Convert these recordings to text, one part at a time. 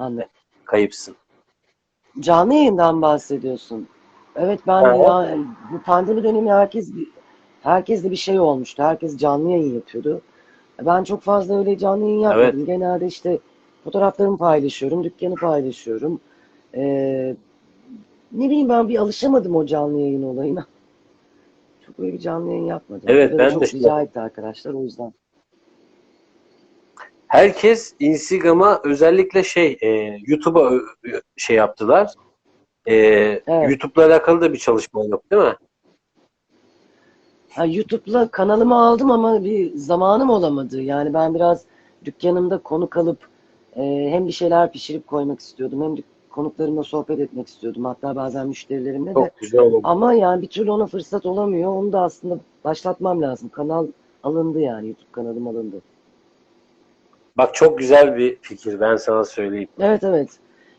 Anladım. kayıpsın. Canlı yayından bahsediyorsun. Evet ben Evet. ya, bu pandemi dönemi herkes herkes de bir şey olmuştu. Herkes canlı yayın yapıyordu. Ben çok fazla öyle canlı yayın yapmadım. Genelde işte fotoğraflarımı paylaşıyorum, dükkanı paylaşıyorum. Ee, ne bileyim ben bir alışamadım o canlı yayın olayına. Çok öyle bir canlı yayın yapmadım. Evet, Ya da ben çok de- rica etti arkadaşlar o yüzden. Herkes Instagram'a özellikle şey e, YouTube'a şey yaptılar. E, YouTube'la alakalı da bir çalışma yok değil mi? Ha, YouTube'la kanalımı aldım ama bir zamanım olamadı. Yani ben biraz dükkanımda konuk alıp e, hem bir şeyler pişirip koymak istiyordum hem de konuklarımla sohbet etmek istiyordum. Hatta bazen müşterilerimle de. Çok güzel oldu. Ama yani bir türlü ona fırsat olamıyor. Onu da aslında başlatmam lazım. Kanal alındı yani. YouTube kanalım alındı. Bak çok güzel bir fikir ben sana söyleyeyim. Evet evet.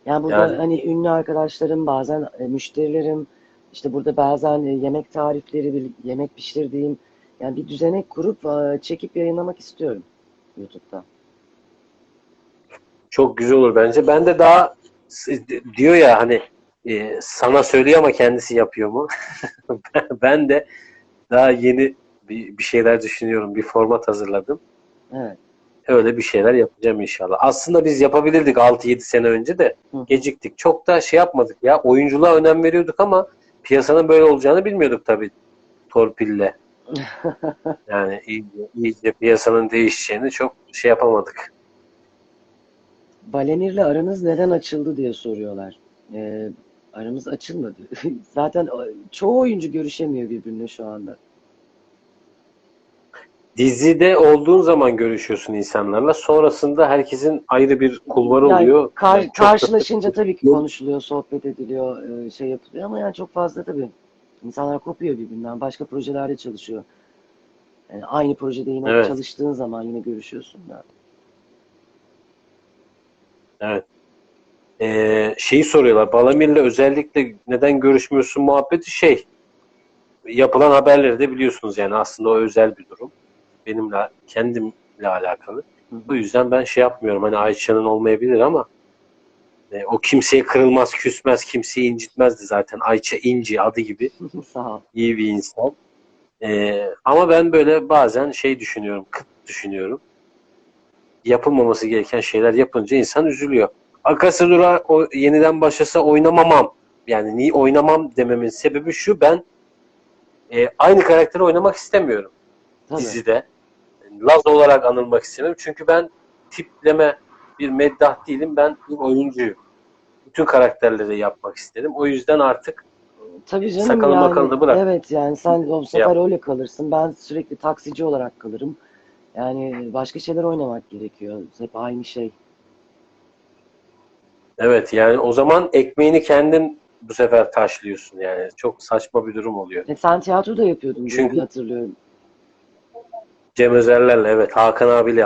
Yani burada Yani- hani ünlü arkadaşlarım, bazen e, müşterilerim, işte burada bazen e, yemek tarifleri, bir yemek pişirdiğim, yani bir düzenek kurup e, çekip yayınlamak istiyorum YouTube'da. Çok güzel olur bence. Ben de daha diyor ya hani e, sana söylüyor ama kendisi yapıyor mu? ben de daha yeni bir, bir şeyler düşünüyorum. Bir format hazırladım. Evet. Öyle bir şeyler yapacağım inşallah. Aslında biz yapabilirdik 6-7 sene önce de Hı. geciktik. Çok da şey yapmadık ya. Oyunculuğa önem veriyorduk ama piyasanın böyle olacağını bilmiyorduk tabii torpille. Yani iyice, iyice piyasanın değişeceğini çok şey yapamadık. Balemir'le aranız neden açıldı diye soruyorlar. E, aramız açılmadı. Zaten e, çoğu oyuncu görüşemiyor birbirine şu anda. Dizide olduğun zaman görüşüyorsun insanlarla. Sonrasında herkesin ayrı bir kulvarı Yani oluyor. kar- Yani çok da- karşılaşınca tabii ki konuşuluyor, sohbet ediliyor, e, şey yapılıyor ama yani çok fazla tabii insanlar kopuyor birbirinden. Başka projelerde çalışıyor. Yani aynı projede yine Evet. çalıştığın zaman yine görüşüyorsun da. Evet. Ee, şeyi soruyorlar. Balamir'le özellikle neden görüşmüyorsun muhabbeti şey yapılan haberleri de biliyorsunuz yani aslında o özel bir durum. Benimle kendimle alakalı. Bu yüzden ben şey yapmıyorum. Hani Ayça'nın olmayabilir ama e, o kimseye kırılmaz, küsmez, kimseyi incitmezdi zaten. Ayça İnci adı gibi Sağ ol. iyi bir insan. Ee, ama ben böyle bazen şey düşünüyorum, kıt düşünüyorum. Yapılmaması gereken şeyler yapınca insan üzülüyor. Akasadura o yeniden başlasa oynamamam. Yani niye oynamam dememin sebebi şu ben e, aynı karakteri oynamak istemiyorum Tabii. dizide. Laz olarak anılmak istemiyorum. Çünkü ben tipleme bir meddah değilim. Ben bir oyuncuyum. Bütün karakterleri yapmak istedim. O yüzden artık Tabii canım Sakalı yani. makalı da bırak. Evet yani sen o sefer öyle kalırsın. Ben sürekli taksici olarak kalırım. Yani başka şeyler oynamak gerekiyor. Hep aynı şey. Evet yani o zaman ekmeğini kendin bu sefer taşlıyorsun yani. Çok saçma bir durum oluyor. E, sen tiyatro da yapıyordun Çünkü- hatırlıyorum. Cem Özerler'le evet Hakan abiyle